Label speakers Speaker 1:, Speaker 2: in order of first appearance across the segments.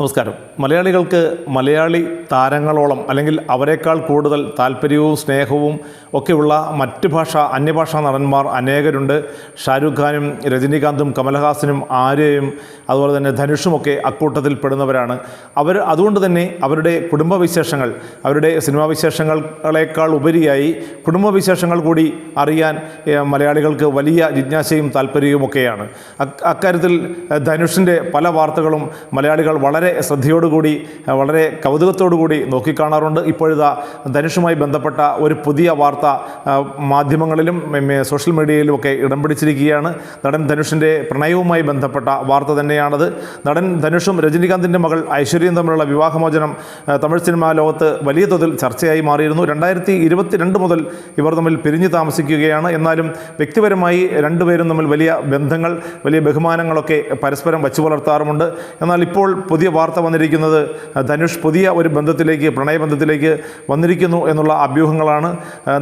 Speaker 1: നമസ്കാരം. മലയാളികൾക്ക് മലയാളി താരങ്ങളോളം അല്ലെങ്കിൽ അവരെക്കാൾ കൂടുതൽ താല്പര്യവും സ്നേഹവും ഒക്കെയുള്ള മറ്റ് ഭാഷ അന്യഭാഷാ നടന്മാർ അനേകരുണ്ട്. ഷാരൂഖ് ഖാനും രജനീകാന്തും കമൽഹാസനും ആര്യയും അതുപോലെ തന്നെ ധനുഷുമൊക്കെ അക്കൂട്ടത്തിൽ പെടുന്നവരാണ്. അവർ അതുകൊണ്ട് തന്നെ അവരുടെ കുടുംബവിശേഷങ്ങൾ അവരുടെ സിനിമാ വിശേഷങ്ങളേക്കാൾ ഉപരിയായി കുടുംബവിശേഷങ്ങൾ കൂടി അറിയാൻ മലയാളികൾക്ക് വലിയ ജിജ്ഞാസയും താല്പര്യവും ഒക്കെയാണ് അക്ക് അക്കാര്യത്തിൽ ധനുഷിന്റെ പല വാർത്തകളും മലയാളികൾ വളരെ ശ്രദ്ധയോടുകൂടി ഏഹ്, വളരെ കൗതുകത്തോടുകൂടി നോക്കിക്കാണാറുണ്ട്. ഇപ്പോഴിതാ ധനുഷുമായി ബന്ധപ്പെട്ട ഒരു പുതിയ വാർത്ത മാധ്യമങ്ങളിലും സോഷ്യൽ മീഡിയയിലും ഒക്കെ ഇടം പിടിച്ചിരിക്കുകയാണ്. നടൻ ധനുഷിന്റെ പ്രണയവുമായി ബന്ധപ്പെട്ട വാർത്ത തന്നെയാണത്. നടൻ ധനുഷും രജനീകാന്തിന്റെ മകൾ ഐശ്വര്യയും തമ്മിലുള്ള വിവാഹമോചനം തമിഴ് സിനിമാ ലോകത്ത് വലിയ തോതിൽ ചർച്ചയായി മാറിയിരുന്നു. രണ്ടായിരത്തി ഇരുപത്തിരണ്ട് മുതൽ ഇവർ തമ്മിൽ പിരിഞ്ഞു താമസിക്കുകയാണ്. എന്നാലും വ്യക്തിപരമായി രണ്ടുപേരും തമ്മിൽ വലിയ ബന്ധങ്ങൾ വലിയ ബഹുമാനങ്ങളൊക്കെ പരസ്പരം വച്ചു പുലർത്താറുമുണ്ട്. എന്നാൽ ഇപ്പോൾ പുതിയ വാർത്ത വന്നിരിക്കുന്നത് ധനുഷ് പുതിയ ഒരു ബന്ധത്തിലേക്ക് പ്രണയബന്ധത്തിലേക്ക് വന്നിരിക്കുന്നു എന്നുള്ള അഭ്യൂഹങ്ങളാണ്.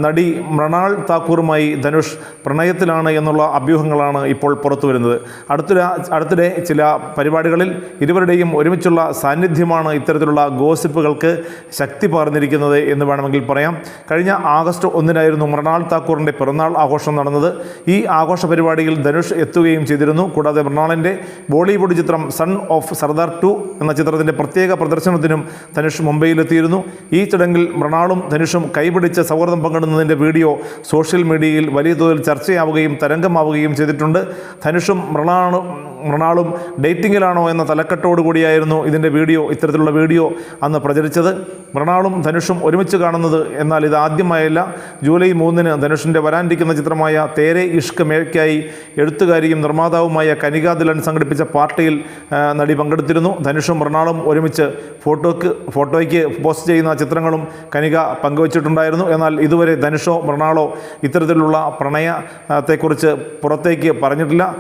Speaker 1: നടി മൃണാൾ താക്കൂറുമായി ധനുഷ് പ്രണയത്തിലാണ് എന്നുള്ള അഭ്യൂഹങ്ങളാണ് ഇപ്പോൾ പുറത്തു വരുന്നത് അടുത്തിടെ അടുത്തിടെ ചില പരിപാടികളിൽ ഇരുവരുടെയും ഒരുമിച്ചുള്ള സാന്നിധ്യമാണ് ഇത്തരത്തിലുള്ള ഗോസിപ്പുകൾക്ക് ശക്തി പകർന്നിരിക്കുന്നത് എന്ന് വേണമെങ്കിൽ പറയാം. കഴിഞ്ഞ ആഗസ്റ്റ് ഒന്നിനായിരുന്നു മൃണാൾ താക്കൂറിന്റെ പിറന്നാൾ ആഘോഷം നടന്നത്. ഈ ആഘോഷ പരിപാടിയിൽ ധനുഷ് എത്തുകയും ചെയ്തിരുന്നു. കൂടാതെ മൃണാളിന്റെ ബോളിവുഡ് ചിത്രം സൺ ഓഫ് സർദാർ ടു എന്ന ചിത്രത്തിന്റെ പ്രത്യേക പ്രദർശനത്തിനും ധനുഷ് മുംബൈയിലെത്തിയിരുന്നു. ഈ ചടങ്ങിൽ മൃണാളും ധനുഷും കൈപിടിച്ച് സൗഹൃദം പങ്കിടുന്നതിന്റെ വീഡിയോ സോഷ്യൽ മീഡിയയിൽ വലിയ തോതിൽ ചർച്ചയാവുകയും തരംഗമാവുകയും ചെയ്തിട്ടുണ്ട്. ധനുഷും മൃണാളും മൃണാളും ഡേറ്റിങ്ങിലാണോ എന്ന തലക്കെട്ടോടു കൂടിയായിരുന്നു ഇതിന്റെ വീഡിയോ ഇത്തരത്തിലുള്ള വീഡിയോ അന്ന് പ്രചരിച്ചത്. മൃണാളും ധനുഷും ഒരുമിച്ച് കാണുന്നത് എന്നാൽ ഇത് ആദ്യമായല്ല. ജൂലൈ മൂന്നിന് ധനുഷിന്റെ വരാനിരിക്കുന്ന ചിത്രമായ തേരെ ഇഷ്ക് മേക്കായി എഴുത്തുകാരിയും നിർമ്മാതാവുമായ കനികാ ദിലൻ സംഘടിപ്പിച്ച പാർട്ടിയിൽ നടി പങ്കെടുത്തിരുന്നു. ധനുഷും മൃണാളും ഒരുമിച്ച് ഫോട്ടോക്ക് ഫോട്ടോയ്ക്ക് പോസ്റ്റ് ചെയ്യുന്ന ചിത്രങ്ങളും കനിക പങ്കുവച്ചിട്ടുണ്ടായിരുന്നു. എന്നാൽ ഇതുവരെ ധനുഷോ മൃണാളോ ഇത്തരത്തിലുള്ള പ്രണയത്തെക്കുറിച്ച് പുറത്തേക്ക് പറഞ്ഞിട്ടില്ല.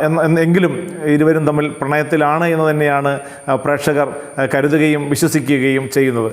Speaker 1: എന്ന- എങ്കിലും ഇരുവരും തമ്മിൽ പ്രണയത്തിലാണ് എന്ന് തന്നെയാണ് പ്രേക്ഷകർ കരുതുകയും വിശ്വസിക്കുകയും ചെയ്യുന്നത്.